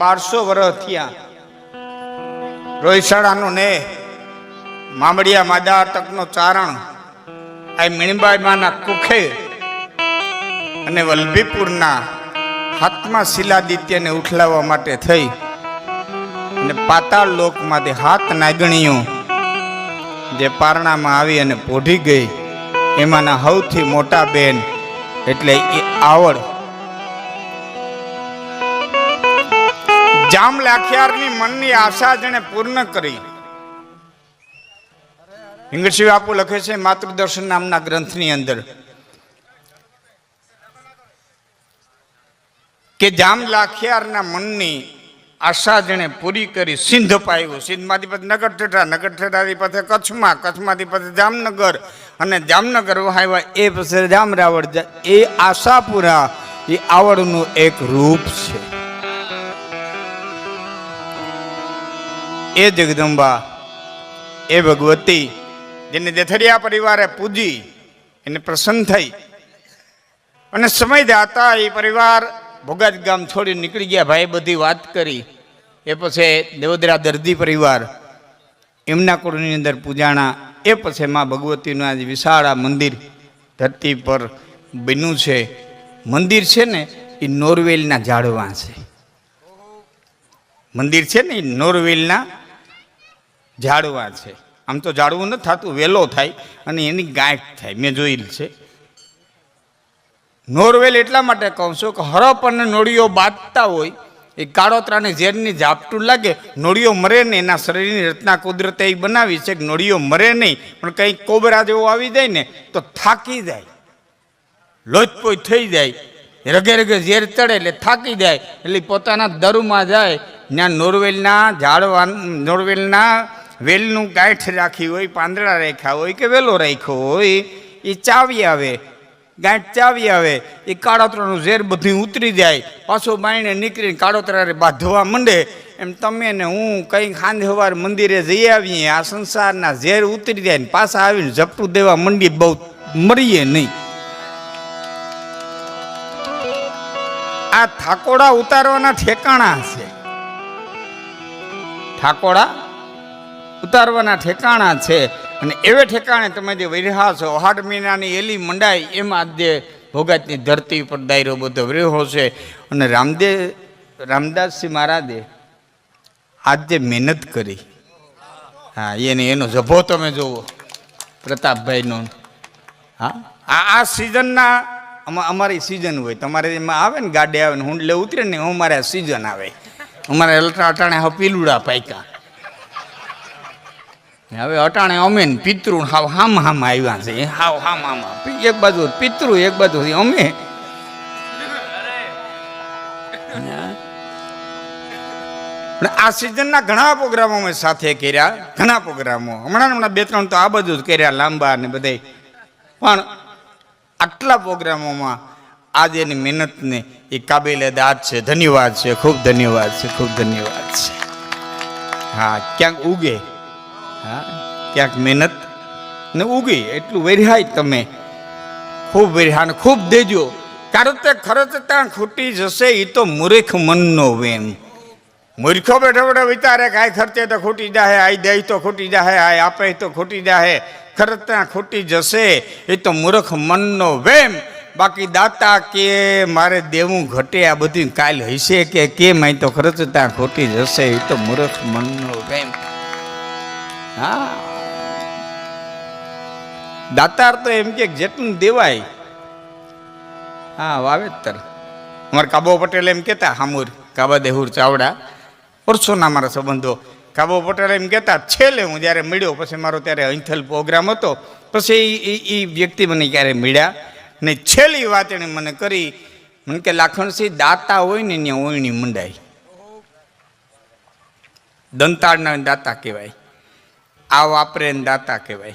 બારસો વર્ષ થયા. રોહિશાળાનો ને મામડિયા માદા તકનો ચારણ આ મીણબાઈ માના કુખે અને વલ્લભીપુરના હાથમાં શિલાદિત્યને ઉઠલાવવા માટે થઈ અને પાતાળ લોકમાંથી હાથ નાગણીઓ જે પારણામાં આવી અને પોઢી ગઈ, એમાંના સૌથી મોટા બેન એટલે એ આવડ જામ લાખિયારની મનની આશા જેણે પૂર્ણ કરી. હિંગળસિંહ બાપુ લખે છે માતૃદર્શન નામના ગ્રંથની અંદર. કે જામ લાખિયારના મનની આશા જેણે પૂરી કરી, સિંધ પાયું સિંધમાંથી પછી નગર ઠેઠા, નગર ઠેઠાથી પછી કચ્છમાં, કચ્છમાંથી પછી જામનગર અને જામનગર વહાવ્યા. એ પછી જામ રાવળ એ આશાપુરા, એ આવડનું એક રૂપ છે. એ જગદંબા, એ ભગવતી, જેને દેથરિયા પરિવારે પૂજી, એને પ્રસન્ન થઈ. અને સમય દાતા એ પરિવાર ભોગાજ ગામ છોડી નીકળી ગયા. ભાઈ બધી વાત કરી. એ પછી દેવદરા દર્દી પરિવાર એમના કુળની અંદર પૂજાણા, એ પછી માં ભગવતીનું આજે વિશાળ આ મંદિર ધરતી પર બન્યું છે. મંદિર છે ને, એ નોરવેલના ઝાડવા છે. મંદિર છે ને, એ નોરવેલના ઝાડવા છે. આમ તો ઝાડવું નથી થતું, વેલો થાય અને એની ગાંઠ થાય. મેં જોયેલ છે. નોરવેલ એટલા માટે કહું છું કે હરપ અને નોળીઓ બાંધતા હોય, એ કાળોતરાને ઝેરની ઝાપટું લાગે, નોળીઓ મરે નહીં, એના શરીરની રચના કુદરતે એ બનાવી છે કે નોળીઓ મરે નહીં, પણ કંઈક કોબરા જેવો આવી જાય ને, તો થાકી જાય. લોચપોચ થઈ જાય. રગે રગે ઝેર ચડે એટલે થાકી જાય. એટલે પોતાના દરુમાં જાય. ત્યાં નોરવેલના ઝાડવા, નોરવેલના વેલનું ગાંઠ રાખી હોય, પાંદડા રાખ્યા હોય કે વેલો રાખ્યો હોય, એ ચાવી આવે, ગાંઠ ચાવી આવે, એ કાળોતરાનું ઝેર બધું ઉતરી જાય, પાછો બાયણે નીકળીને કાળોતરાને બાંધવા માંડે. એમ તમે ને હું કંઈ સવાર મંદિરે જઈ આવીએ, આ સંસારના ઝેર ઉતરી જાય ને પાછા આવીને ઝપટું દેવા મંડી બહુ મરીએ નહીં. આ થાકોડા ઉતારવાના ઠેકાણા છે. ઠાકોડા ઉતારવાના ઠેકાણા છે. અને એવે ઠેકાણે તમે જે વિરહા છો અહાડ મહિનાની એલી મંડાઈ, એમાં જે ભોગાતની ધરતી ઉપર દાયરો બધો વિરહો છે. અને રામદેવ રામદાસજી મહારાજે આજ મહેનત કરી, હા, એને, એનો જભો તમે જુઓ પ્રતાપભાઈનો. હા, આ આ સિઝનના અમા- અમારી સિઝન હોય, તમારે એમાં આવે ને ગાડી આવે ને હુંડલે ઉતરે ને અમારે આ સિઝન આવે. અમારે અલટા અટાણે પીલુડા પાક્યા. ને હવે અટાણે અમે પિતૃ હાવ હામ હામ આવ્યા છે. હાવ હામ હામ એક બાજુ પિતૃ, એક બાજુ અમે. આ. સિઝનના ઘણા પ્રોગ્રામો અમે સાથે કર્યા, ઘણા પ્રોગ્રામો હમણાં હમણાં બે ત્રણ તો આ બધું જ કર્યા, લાંબા ને બધે પણ આટલા પ્રોગ્રામોમાં આજે એની મહેનતને એ કાબિલે દાદ છે, ધન્યવાદ છે, ખૂબ ધન્યવાદ છે, ખૂબ ધન્યવાદ છે. હા, ક્યાંક ઉગે. હા, ક્યાંક મહેનત ને ઉગી, એટલું વેરિહાય તમે. ખૂબ વેરિહા ખૂબ દેજો. કારણ કે ખરચ ત્યાં ખૂટી જશે એ તો મૂર્ખ મનનો વેમ. મૂર્ખો બેઠો બેઠો વિચારે કે આ ખર્ચે તો ખૂટી જાહે આ દે તો ખૂટી જાહે આ આપે તો ખૂટી જાહે. ખરચ ત્યાં ખૂટી જશે એ તો મૂર્ખ મનનો વેમ. બાકી દાતા કે મારે દેવું ઘટે, આ બધું કાલ હશે કે કેમ? અહીં તો ખરચ ત્યાં ખૂટી જશે એ તો મૂર્ખ મનનો વેમ. હા. દાતાર તો એમ કે જેટલું દેવાય. હા, વાવેતર. અમારે કાબો પટેલ એમ કહેતા, હામુર, કાબા દેહુર, ચાવડા. વર્ષોના મારા સંબંધો. કાબો પટેલ એમ કહેતા, છેલ્લે હું જ્યારે મળ્યો, પછી મારો ત્યારે અહીંથલ પ્રોગ્રામ હતો, પછી એ એ વ્યક્તિ મને ક્યારે મળ્યા ને છેલ્લી વાત એણે મને કરી. મને કે લાખણસિંહ, દાતા હોય ને ત્યાં ઓયણી મંડાય. દંતાળના દાતા કહેવાય. આ વાપરે ને દાતા કહેવાય.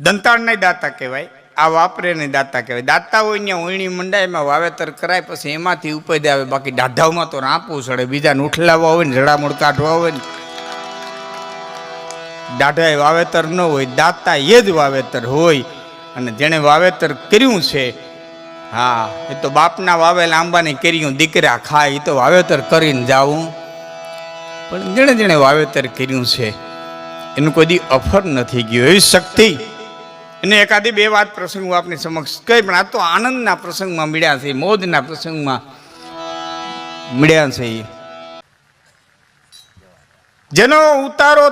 દંતાળના દાતા કહેવાય. આ વાપરે ને દાતા કહેવાય. દાતા હોય ત્યાં ઉણી મંડાય વાવેતર કરાય, પછી એમાંથી ઉપજ આવે. બાકી દાઢાવમાં તો રાંપવું સડે. બીજાને ઉઠલાવવા હોય ને જડામૂળ કાઢવા હોય ને. દાઢાએ વાવેતર ન હોય, દાતા એ જ વાવેતર હોય. અને જેણે વાવેતર કર્યું છે, હા, એ તો બાપના વાવેલ આંબાની કર્યું દીકરા ખાય, એ તો વાવેતર કરીને જાવું. પણ જેણે જેણે વાવેતર કર્યું છે એનું કોઈ અફર નથી ગયું એવી શક્તિ અને એકાદી બે વાત પ્રસંગ હું આપની સમક્ષ કહી, પણ આ તો આનંદના પ્રસંગમાં મળ્યા છે મોજના પ્રસંગમાં મળ્યા છે. જેનો ઉતારો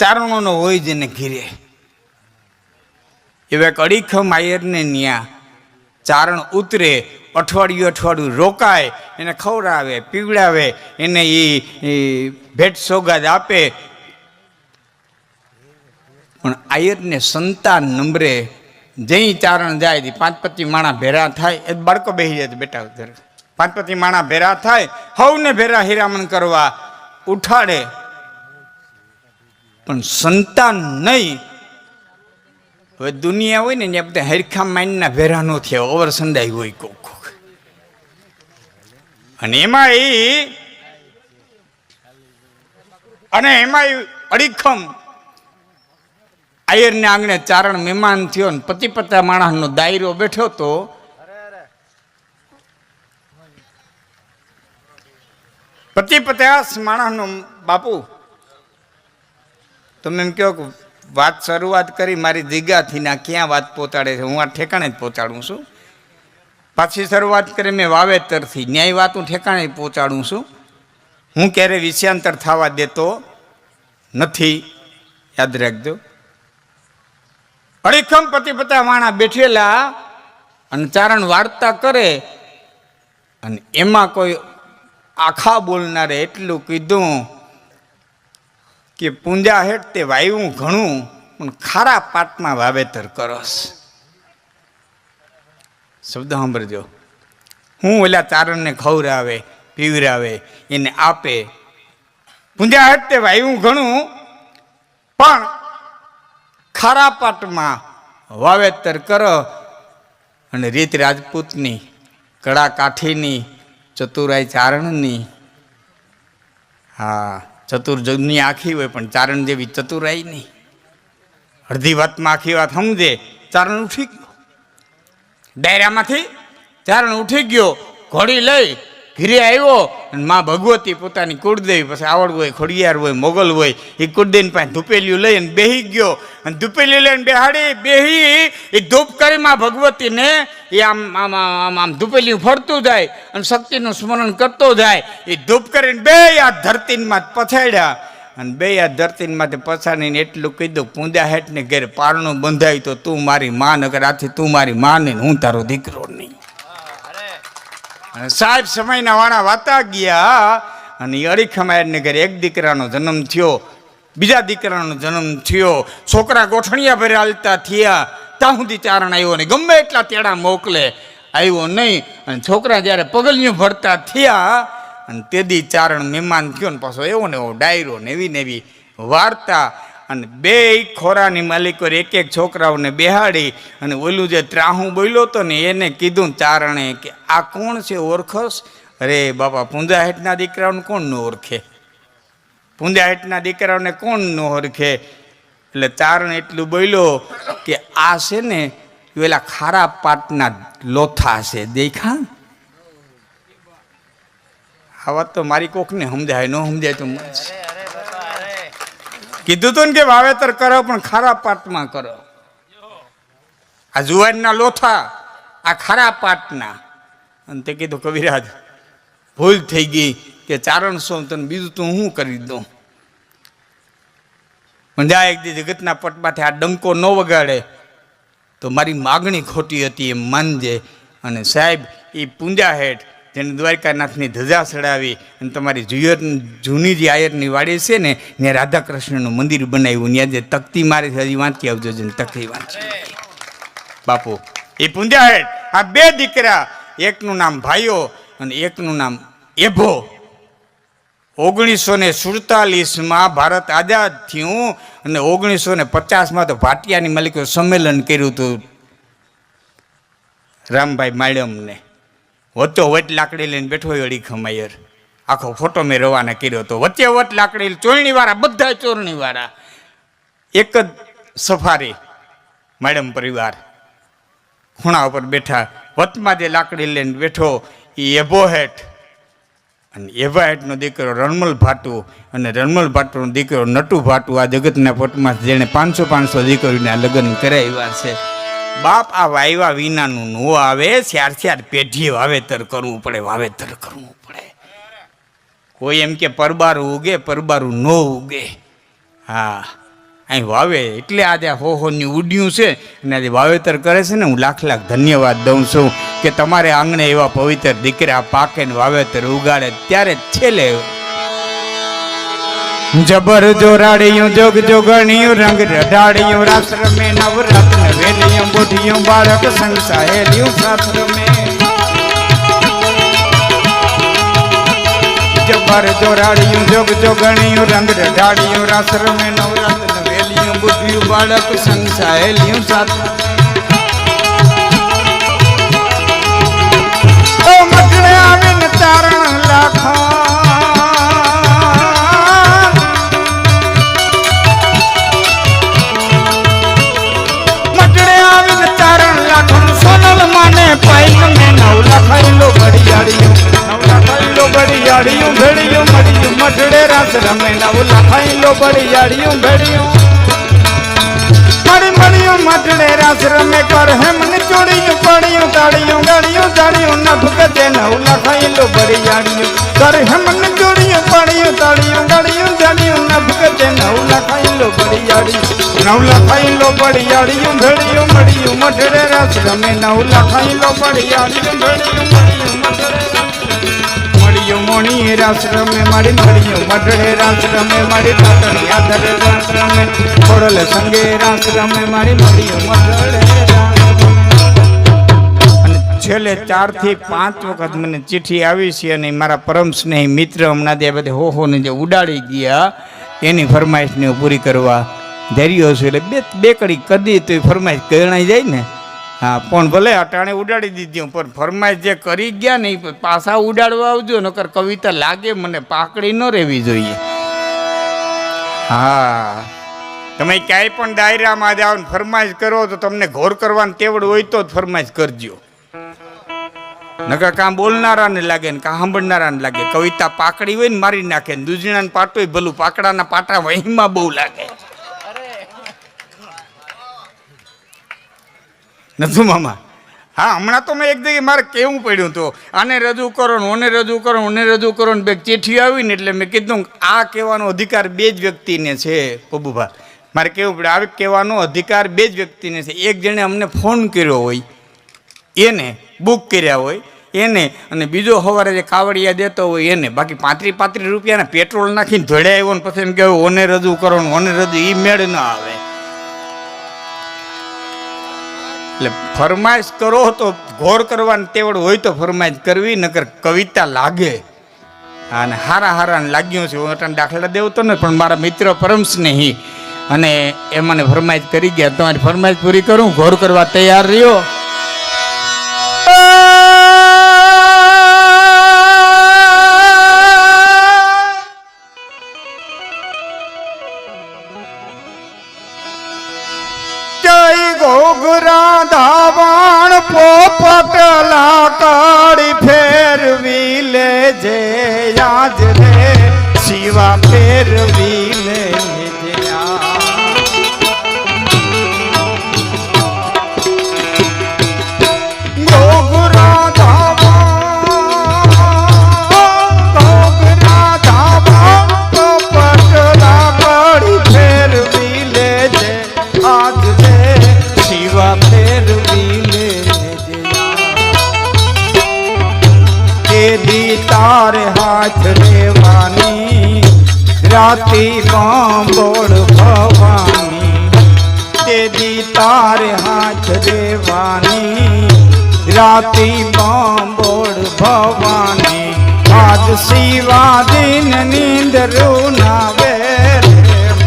ચારણોનો હોય જેને ઘીરે એવા કડીખ અડીખમ આયરને ન્યા ચારણ ઉતરે, અઠવાડિયું અઠવાડિયું રોકાય, એને ખવડાવે, પીવડાવે, એને એ ભેટ સોગાદ આપે. પણ આયરને સંતાન નંબરે જઈ ચારણ જાય પાંચ પતિ માણા ભેરા થાય, એ બાળકો બેસી જાય બેટા ઉધર. પાંચ પચી માણા ભેરા થાય, હવને ભેરા હિરામણ કરવા ઉઠાડે. પણ સંતાન નહીં હવે દુનિયા હોય ને ત્યાં બધા હરખા માઇન્ડના ભેરા નો થયા ઓવર સંદાય હોય કોક કોક. અને એમાં એ અને એમાં એ અડીખમ આયરને આંગણે ચારણ મહેમાન થયો ને પતિ પતા માણસનો દાયરો બેઠો તો પતિ પચાસ માણસનો બાપુ, તમે એમ કહો કે વાત શરૂઆત કરી, મારી દીગાથી ના ક્યાં વાત પહોંચાડે છે? હું આ ઠેકાણે જ પહોંચાડું છું. પાછી શરૂઆત કરી, મેં વાવેતરથી ન્યાય વાત હું ઠેકાણે પહોંચાડું છું. હું ક્યારે વિષયાંતર થવા દેતો નથી, યાદ રાખજો. અડીખમ પતિ પતા માણા બેઠેલા અને ચારણ વાર્તા કરે અને એમાં કોઈ આખા બોલનારે એટલું કીધું કે પૂંજા હેઠ તે વાયવું ઘણું, પણ ખારા પાટમાં વાવેતર કરસ. શબ્દ સાંભળજો. હું ઓલા ચારણને ખવરાવે, પીવરાવે, એને આપે. પૂંજા હેઠ તે વાયવું ઘણું, પણ ખારા પાટમાં વાવેતર કરો. અને રીત રાજપૂતની કડા કાઠીની, ચતુરાઈ ચારણની. હા. ચતુર જગની આખી હોય, પણ ચારણ જેવી ચતુરાઈ નહીં. અડધી વાતમાં આખી વાત સમજે, ચારણ ઉઠી ગયો. ડાયરામાંથી ચારણ ઉઠી ગયો, ઘોડી લઈ ઘીરે આવ્યો અને માં ભગવતી પોતાની કુળદેવી પછી આવડ હોય, ખોડિયાર હોય, મોગલ હોય એ કુળદેવીની પાસે ધૂપેલિયું લઈ અને બેહી ગયો. અને ધૂપેલિયું લઈને બેહાડી, બેહી એ ધૂપ કરી માં ભગવતીને એ આમ આમ આમ આમ ધૂપેલિયું ફરતું જાય અને શક્તિનું સ્મરણ કરતો જાય. એ ધૂપ કરીને બે આ ધરતીમાં પછાડ્યા. અને બે આ ધરતીમાંથી પછાડીને એટલું કીધું પૂંજા હેઠને ઘેર પારણું બંધાય તો તું મારી માં નગર આથી તું મારી માં ને હું તારો દીકરો નહીં. સાહેબ સમયના વાળા વાતા ગયા અને એ અડીખમાયરને ઘરે એક દીકરાનો જન્મ થયો, બીજા દીકરાનો જન્મ થયો. છોકરા ગોઠણિયા ભરે હાલતા થયા. ત્યાં સુધી ચારણ આવ્યો ને ગમે એટલા તેડા મોકલે આવ્યો નહીં. અને છોકરા જ્યારે પગલિયું ભરતા થયા અને તેદી ચારણ મહેમાન થયો ને પાછો એવો ને એવો ડાયરો નેવી નેવી વાર્તા. અને બે ખોરાની માલિકો એક એક છોકરાઓને બેહાડી અને ઓલું જે ત્રાહું બોલ્યો હતો ને એને કીધું ચારણે કે આ કોણ છે ઓળખસ અરે બાપા, પૂંજા હેઠના દીકરાઓને કોણ ન ઓળખે પૂંજા હેઠના દીકરાઓને કોણ ન ઓળખે એટલે ચારણ એટલું બોલ્યો કે આ છે ને પેલા ખારા પાટના લોથા છે, દેખા? આ વાત તો મારી કોકને સમજાય, ન સમજાય તો. કીધું તું ને કે વાવેતર કરો, પણ ખારા પાટમાં કરો. આ જુવારના લોથા, આ ખારા પાટના. અને તે કીધું, કવિરાજ, ભૂલ થઈ ગઈ કે ચારણ સો તને બીજું તું હું કરી દઉં? મજા એક દી જગતના પટમાંથી આ ડંકો ન વગાડે, તો મારી માગણી ખોટી હતી એમ માનજે. અને સાહેબ એ પૂંજા હેઠ જેને દ્વારકાનાથની ધજા ચડાવી અને તમારી જુયર જૂની જે આયરની વાડી છે ને, ત્યાં રાધાકૃષ્ણનું મંદિર બનાવ્યું. ત્યાં જે તકતી મારી હજી વાંચી આવજો જેને તકતી વાંચી. બાપુ, એ પૂંજા હેઠ આ બે દીકરા, એકનું નામ ભાઈઓ અને એકનું નામ એભો. ઓગણીસો ને સુડતાલીસમાં ભારત આઝાદ થયું અને ઓગણીસો ને પચાસમાં તો ભાટિયાની માલિકો સંમેલન કર્યું હતું રામભાઈ માળમને વચ્ચો વચ લાકડી લઈને બેઠો અડી ખમાયર આખો ફોટો મેં રવાના કર્યો હતો વચ્ચે વચ લાકડી ચોરણી વાળા બધા ચોરણી વાળા એક જ સફારી, મેડમ પરિવાર. ખૂણા ઉપર બેઠા વચમાં જે લાકડી લઈને બેઠો એ એભો અને એવા દીકરો રણમલ ભાટુ, અને રણમલ ભાટુનો દીકરો નટુ ભાટુ આ જગતના ફોટમાં જેણે પાંચસો પાંચસો દીકરીના લગ્ન કરાવ્યા છે. બાપ આ વાયવા વિનાનું નો આવે ચાર ચાર પેઢીએ વાવેતર કરવું પડે, વાવેતર કરવું પડે. કોઈ એમ કે પરબારું ઉગે, પરબારું નો ઉગે. હા, અહીં વાવે એટલે આજે હોહોની ઉડ્યું છે અને આજે વાવેતર કરે છે ને હું લાખ લાખ ધન્યવાદ દઉં છું કે તમારે આંગણે એવા પવિત્ર દીકરા પાકે ને વાવેતર ઉગાડે. ત્યારે છેલ્લે જબર જોરાડિયું જોગ જોગણિયું, રંગ રઢાડિયું રાસ રમે નવરત્ન વેલિયું, બુઢિયું, બાળક સંગ સાહેલિયું સાથ રમે જબર જોરાડિયું જોગ જોગણિયું, રંગ રઢાડિયું રાસ રમે નવરત્ન વેલિયું, બુઢિયું, બાળક સંગ સાહેલિયું બડિયાડિયું ભેડિયું મડિયું મઢડે રાસ રમે નવ લખાઈલો બળિયાડિયું ભેડિયું મડી મળ્યું, મઢડે રાસ રમે, કર હેમને ચોડિયું પડિયું તાળિયું ગાડિયું જાડિયું નભ ગજે નવ લખાઈલો બળિયાડિયું કર હેમને ચોડિયું પડિયું તાળિયું ગાડિયું જાડિયું નભ ગજે લો બળિયાડિયું બડિયાડિયું નવ લખાઈલો બળિયાડિયું ભેડિયું મડિયું મઢડે રાસ રમે નવ લખાઈલો બળિયાડિયું ભેડિયું. મળ્યું મોણી રાસ રમે, મારી મળ્યું મઢડે રાસ રમે, મારી પાટણી આધર રાસ રમે. ખોડલ સંગે રાસ રમે, મારી મળ્યું મઢડે અને છેલ્લે ચારથી પાંચ વખત મને ચિઠ્ઠી આવી છે અને મારા પરમ સ્નેહી મિત્ર હમણાં જે બધે હોહોને જે ઉડાડી ગયા, એની ફરમાઈશને પૂરી કરવા ધૈર્યો છું. એટલે બે બે કડી કદી તો ફરમાઈશ ગણાઈ જાય ને. હા, પણ ભલે અટાણે ઉડાડી દીધી પણ ફરમાઈશ જે કરી ગયા ને પાછા ઉડાડવા આવજો, નકર કવિતા લાગે મને, પાકડી ન રહેવી જોઈએ. હા. તમે ક્યાંય પણ ડાયરામાં જાઓ ને ફરમાઈશ કરો તો તમને ઘોર કરવાની તેવડ હોય તો જ ફરમાઈશ કરજો. નકર કાં બોલનારાને લાગે ને કાં સાંભળનારાને લાગે. કવિતા પાકડી હોય ને મારી નાખે ને દુજણાને પાટોય ભલું, પાકડાના પાટા વહીમાં બહુ લાગે. નથી મામા? હા, હમણાં તો મેં એક જગ્યાએ મારે કેવું પડ્યું તો આને રજૂ કરો ને ઓને રજૂ કરો ઓને રજૂ કરો ને બે ચિઠ્ઠી આવી ને એટલે મેં કીધું આ કહેવાનો અધિકાર બે જ વ્યક્તિને છે પબુભા મારે કેવું પડે આવી કહેવાનો અધિકાર બે જ વ્યક્તિને છે. એક જણે અમને ફોન કર્યો હોય, એને બુક કર્યા હોય, એને અને બીજો સવારે જે કાવડિયા દેતો હોય એને, બાકી પાંત્રી પાંત્રીસ રૂપિયાના પેટ્રોલ નાખીને ધોડ્યા આવ્યો ને પછી એમ કહેવું ઓને રજૂ કરો ને ઓને રજૂ એ મેળ ન આવે. એટલે ફરમાઈશ કરો તો ઘોર કરવાની તેવડ હોય તો ફરમાઈશ કરવી, નકર કવિતા લાગે. અને હારા હારા લાગ્યું છે, હું અટાણ દાખલા દેવું તો ને પણ મારા મિત્ર પરમ સ્નેહી. અને એ મને ફરમાઈશ કરી ગયા, તમારી ફરમાઈશ પૂરી કરું, ઘોર કરવા તૈયાર રહ્યો. રે શિવા ફેરવી રાતી બાંબોળ ભવાની, તેદી તારે હાથ દેવાની, રાતી બાંબોળ ભવાની, આજ શિવા દિન નીંદરું નાવે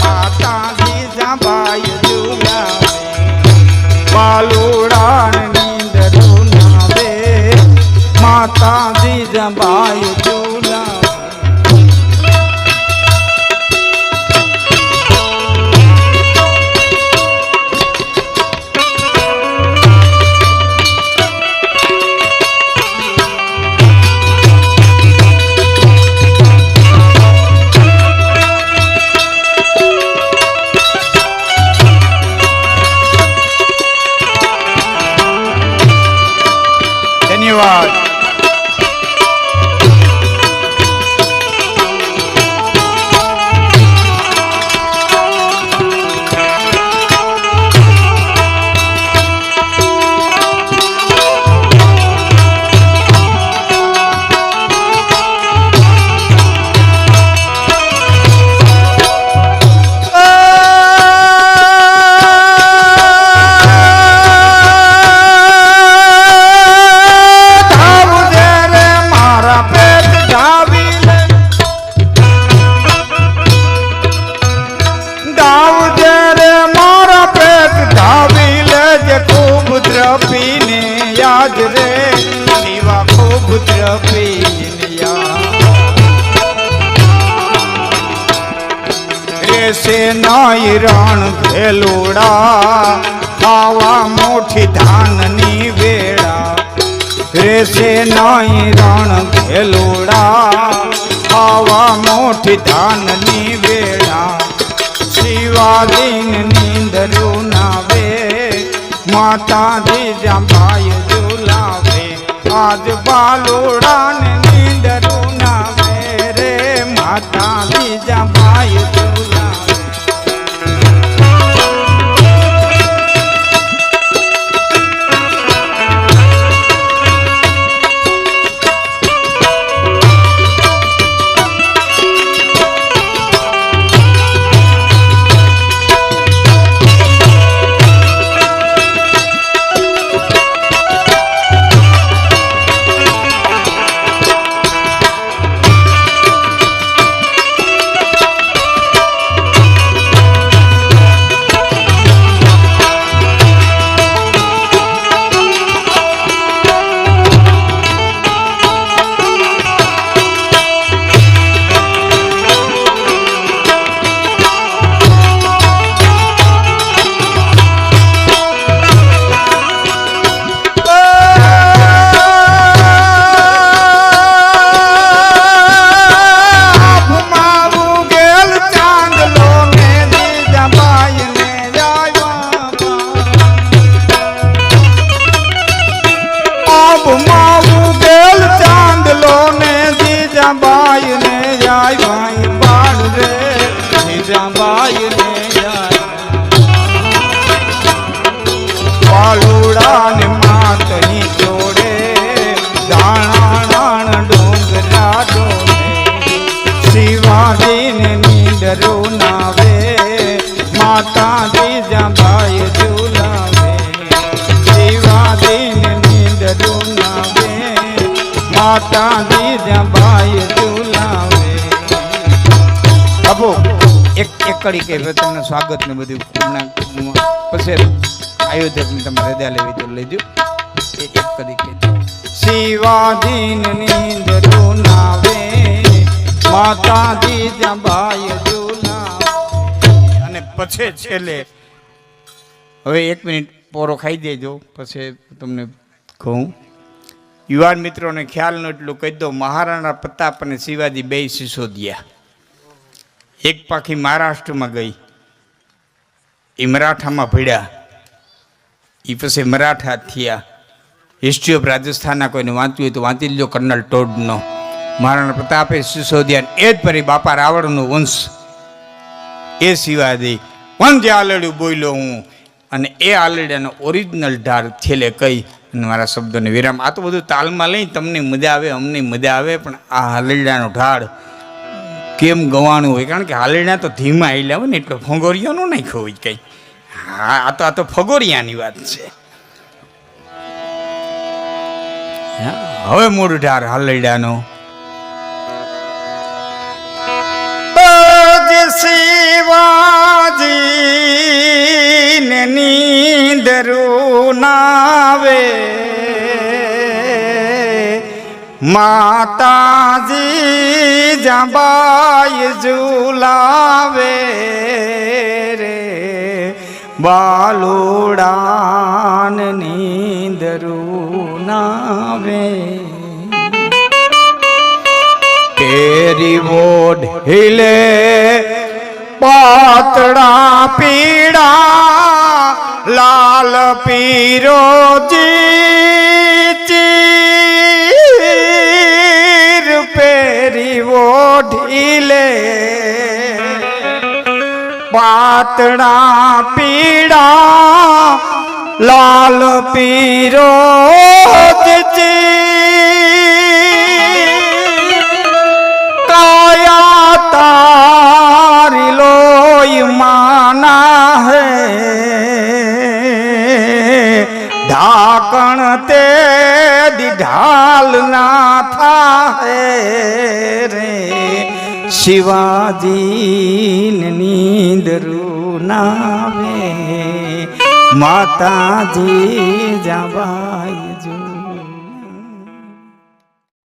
માતાજી જાબાઈ જુલાવે બાલુડાણ નીંદરું નાવે માતાજી જબાઈ ભેલુડા ખાવા મોઠી ધાનની વેળા. રેસે નહીં રણ ભેલુડા ખાવા મોઠી ધાનની વેળા. શિવાદીન નીંદરું નાવે માતા દીજા ભાઈ ઝુલાવે. આજ બાલુડાને નીંદરું નાવે. રે માતા દીજા ઝુલાવે એક કે તમને સ્વાગત ને બધું પછી આયોજકની તમે હૃદય લેવી તો લેજો. એ એક કડી કે શિવાધીન નીંદરો નાવે માતાજી જંભાઈ ઝુલાવે અને પછી છેલ્લે, હવે એક મિનિટ પોરો ખાઈ દેજો, પછી તમને કહું યુવાન મિત્રોને ખ્યાલ ખ્યાલનું એટલું કહી દો મહારાણા પ્રતાપ અને શિવાજી બે સિસોદિયા એક પાખી મહારાષ્ટ્રમાં ગઈ. એ મરાઠામાં ભીડ્યા. એ પછી મરાઠા થયા. હિસ્ટ્રી ઓફ રાજસ્થાનના કોઈને વાંચ્યું હોય તો વાંચી લેજો કર્નલ ટોડનો. મહારાણા પ્રતાપે સિસોદિયા એ જ પરી બાપા રાવણનો વંશ. એ શિવાજી પણ જે આલડ્યું બોલ્યો હું. અને એ આલડિયાનો ઓરિજિનલ ઢાર છેલ્લે કહી અને મારા શબ્દોને વિરામ. આ તો બધું તાલમાં લઈ તમને મજા આવે, અમને મજા આવે, પણ આ હાલડિયાનો ઢાળ કેમ ગવાનું હોય? કારણ કે હાલડિયા તો ધીમા આવેલા હોય ને એટલે ફગોરિયાનો નાખ્યો હોય કંઈ. હા આ તો આ તો ફગોરિયાની વાત છે. હા, હવે મોડું ઢાર હાલડિયાનો શિવાજી ને નીંદરું નાવે. માતાજી જંબાઈ ઝુલાવે રે બાલુડાન નીંદરું નાવે. કેરી બોડ हिले પાતળા પીડા લાલ પીરો પેરી ઓઢીલે પાતળા પીડા લાલ પીરો કાયા તારી લોય માના હે ઢાકણ તે ઢાલ ના થાહે રે શિવાજી નીંદરું નાવે માતાજી જવાય